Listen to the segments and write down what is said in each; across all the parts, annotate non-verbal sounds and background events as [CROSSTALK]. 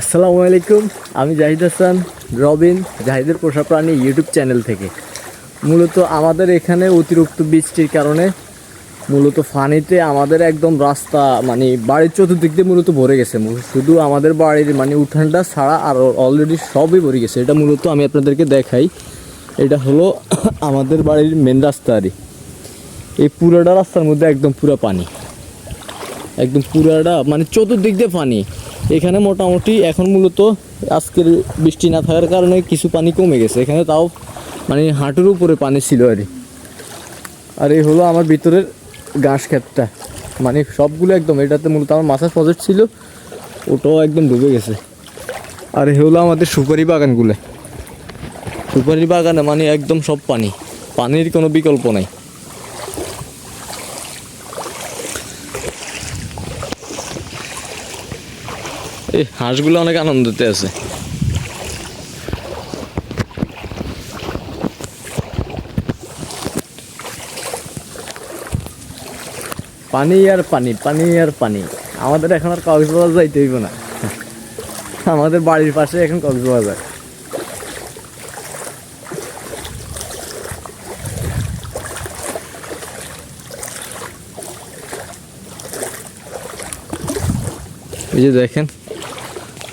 আসসালামু আলাইকুম, আমি জাহিদ হাসান, রবিন, জাহিদের পোষা প্রাণী ইউটিউব চ্যানেল থেকে। মূলত আমাদের এখানে অতিরিক্ত বৃষ্টির কারণে মূলত ফানিতে আমাদের একদম রাস্তা মানে বাড়ির চতুর্দিক দিয়ে মূলত ভরে গেছে। শুধু আমাদের বাড়ির মানে উঠানটা ছাড়া আর অলরেডি সবই ভরে গেছে। এটা মূলত আমি আপনাদেরকে দেখাই। এটা হলো [COUGHS] আমাদের বাড়ির মেন রাস্তা আরই এই পুরোটা রাস্তার মধ্যে একদম পুরো পানি। একদম পুরাটা মানে চতুর্দিক দিয়ে পানি। এখানে মোটামুটি এখন মূলত আজকের বৃষ্টি না থাকার কারণে কিছু পানি কমে গেছে। এখানে তাও মানে হাঁটুর উপরে পানি ছিল আর। আর এই হলো আমার ভিতরের ঘাস ক্ষেতটা। মানে সবগুলো একদম, এটাতে মূলত আমার মাছের প্রজেক্ট ছিল, ওটাও একদম ডুবে গেছে। আর এই হলো আমাদের সুপারি বাগানগুলো। সুপারি বাগানে মানে একদম সব পানি। পানির কোনো বিকল্প নাই। এই হাঁসগুলো অনেক আনন্দতে আছে। পানি আর পানি পানি আর পানি। আমাদের এখন আর কক্সবাজার যাইতে হইব না। আমাদের বাড়ির পাশে এখন কক্সবাজার। এই যে দেখেন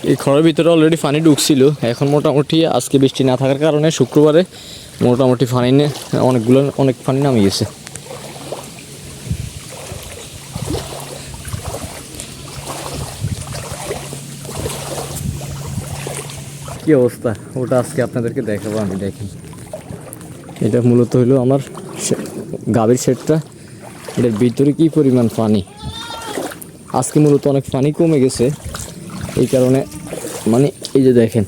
এই খড়ের ভিতরে অলরেডি পানি ঢুকছিল। এখন মোটামুটি আজকে বৃষ্টি না থাকার কারণে শুক্রবারে মোটামুটি পানি অনেকগুলো অনেক পানি নামে গেছে। কি অবস্থা? ওটা আজকে আপনাদেরকে দেখাবো আমি দেখি। এটা মূলত হলো আমার গাভীর সেটটা এটার ভিতরে কি পরিমাণ পানি আজকে মূলত অনেক পানি কমে গেছে। এই কারণে মানে এই যে দেখেন,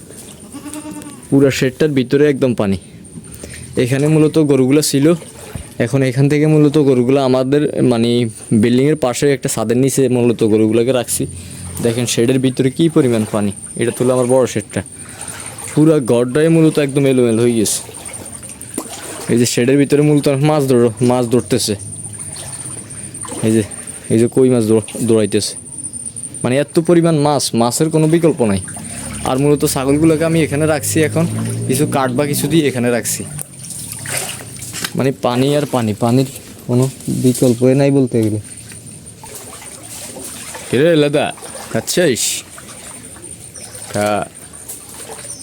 পুরো শেডটার ভিতরে একদম পানি। এখানে মূলত গরুগুলো ছিল। এখন এখান থেকে মূলত গরুগুলো আমাদের মানে বিল্ডিংয়ের পাশে একটা ছাদের নিচে মূলত গরুগুলোকে রাখছি। দেখেন শেডের ভিতরে কি পরিমাণ পানি, এটা তুলো আমার বড় শেডটা। পুরো গড়টাই মূলত একদম এলোমেলো হয়ে গেছে। এই যে শেডের ভিতরে মূলত মাছ ধরো, মাছ ধরতেছে। এই যে এই যে কই মাছ দৌড়- দৌড়াইতেছে মানে এত পরিমাণ মাছ মাছের কোনো বিকল্প নাই। আর মূলত ছাগলগুলোকে আমি এখানে রাখছি এখন কিছু কাঠ বা কিছু দিয়ে এখানে রাখছি। মানে পানি আর পানি পানির কোনো বিকল্পই নাই বলতে গেলে। কিরে লাদা খাচ্ছিস? খা।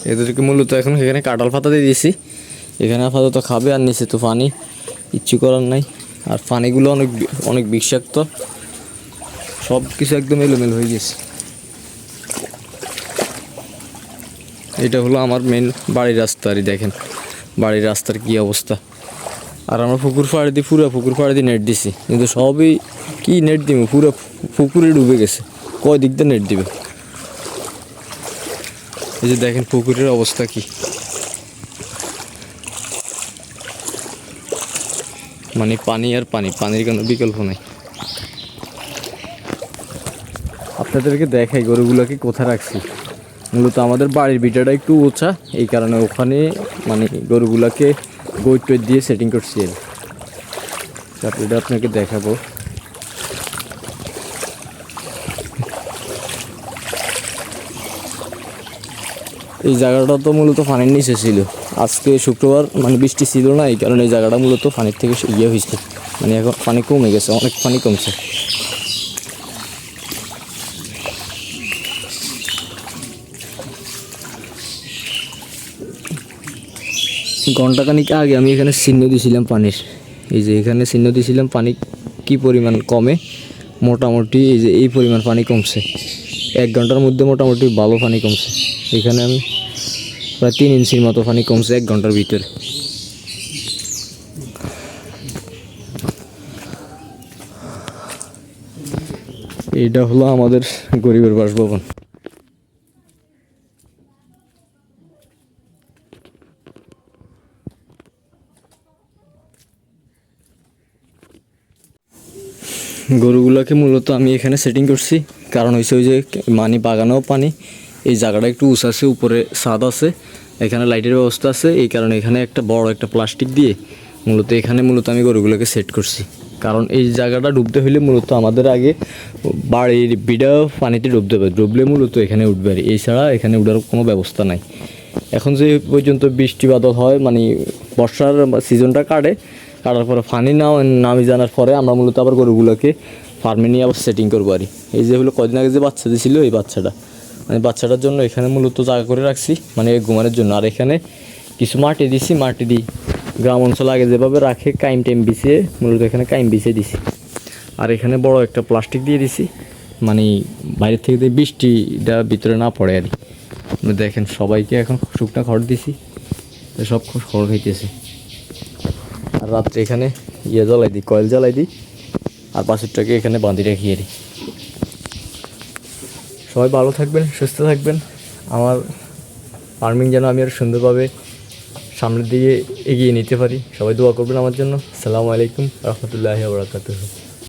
এদেরকে মূলত এখন এখানে কাঁঠাল পাতা দিয়ে দিয়েছি। এখানে আপাতত খাবে আর নিচে তো পানি ইচ্ছু করার নাই। আর পানিগুলো অনেক অনেক বিষাক্ত। সব কিছু একদম এলোমেলো হয়ে গেছে। এটা হলো আমার মেন বাড়ির রাস্তা, আর দেখেন, বাড়ির রাস্তার কি অবস্থা। আর আমরা পুকুর ফাড়ে দিয়ে, পুরো পুকুর ফাড়ে দিয়ে নেট দিছি, কিন্তু সবই কি নেট দিব পুরো পুকুরে ডুবে গেছে। কয় দিক দিয়ে নেট দিবে? এই যে দেখেন পুকুরের অবস্থা কি। মানে পানি আর পানি, পানির কোনো বিকল্প নাই। আপনাদেরকে দেখাই গরুগুলোকে কোথায় রাখছি। মূলত আমাদের বাড়ির বিটাটা একটু উঁচা, এই কারণে ওখানে মানে গরুগুলোকে গৈট টৈট দিয়ে সেটিং করছি কি। তারপরে আপনাকে দেখাবো। এই জায়গাটা তো মূলত পানির নিচে ছিল। আজকে শুক্রবার মানে বৃষ্টি ছিল না, এই কারণে এই জায়গাটা মূলত পানির থেকে ইয়ে হয়েছে। মানে এখন পানি কমে গেছে, অনেক পানি কমছে। ঘন্টাখানিক আগে আমি এখানে চিহ্ন দিয়েছিলাম পানির। এই যে এখানে চিহ্ন দিয়েছিলাম পানি কি পরিমাণ কমে? মোটামুটি এই যে এই পরিমাণ পানি কমছে। এক ঘণ্টার মধ্যে মোটামুটি ভালো পানি কমছে। এখানে আমি প্রায় তিন ইঞ্চির মতো পানি কমছে এক ঘণ্টার ভিতরে। এইটা হলো আমাদের গরিবের বাসভবন। গরুগুলোকে মূলত আমি এখানে সেটিং করছি। কারণ হয়েছে ওই যে মানি বাগানেও পানি। এই জায়গাটা একটু উঁচু আছে, উপরে ছাদ আছে। এখানে লাইটের ব্যবস্থা আছে। এই কারণে এখানে একটা বড় একটা প্লাস্টিক দিয়ে মূলত এখানে মূলত আমি গরুগুলোকে সেট করছি। কারণ এই জায়গাটা ডুবতে হলে মূলত আমাদের আগে বাড়ির বিড়া পানিতে ডুবতে হবে। ডুবলে মূলত এখানে উঠবে আর এছাড়া এখানে উঠার কোনো ব্যবস্থা নাই। এখন যে পর্যন্ত বৃষ্টি বাদল হয় মানে বর্ষার সিজনটা কাটে কাটার পরে ফানি না নামি জানার পরে আমরা মূলত আবার গরুগুলোকে ফার্মে নিয়ে আবার সেটিং করব আর। এই যে হলো কদিন আগে যে বাচ্চা দিয়েছিল এই বাচ্চাটা মানে বাচ্চাটার জন্য এখানে মূলত জায়গা করে রাখছি মানে ঘুমানোর জন্য আর এখানে কিছু মাটি দিছি, মাটি দিই গ্রাম অঞ্চল আগে যেভাবে রাখে, কাইম টাইম বিছিয়ে, মূলত এখানে কাইম বিছিয়ে দিছি আর এখানে বড় একটা প্লাস্টিক দিয়ে দিছি মানে বাইরে থেকে যে বৃষ্টিটা ভিতরে না পড়ে আর কি। দেখেন সবাইকে এখন শুকনা খড় দিছি, সব খড় খাইতেছে রাত্রে এখানে ইয়ে জ্বালাই দিই, কয়েল জ্বালাই দিই, আর পাশেরটাকে এখানে বাঁধি রেখিয়ে দিই। সবাই ভালো থাকবেন, সুস্থ থাকবেন। আমার ফার্মিং যেন আমি আর সুন্দরভাবে সামনের দিকে এগিয়ে নিতে পারি। সবাই দোয়া করবেন আমার জন্য। সালামু আলাইকুম, রহমতুল্লাহ বরাকাতুহ।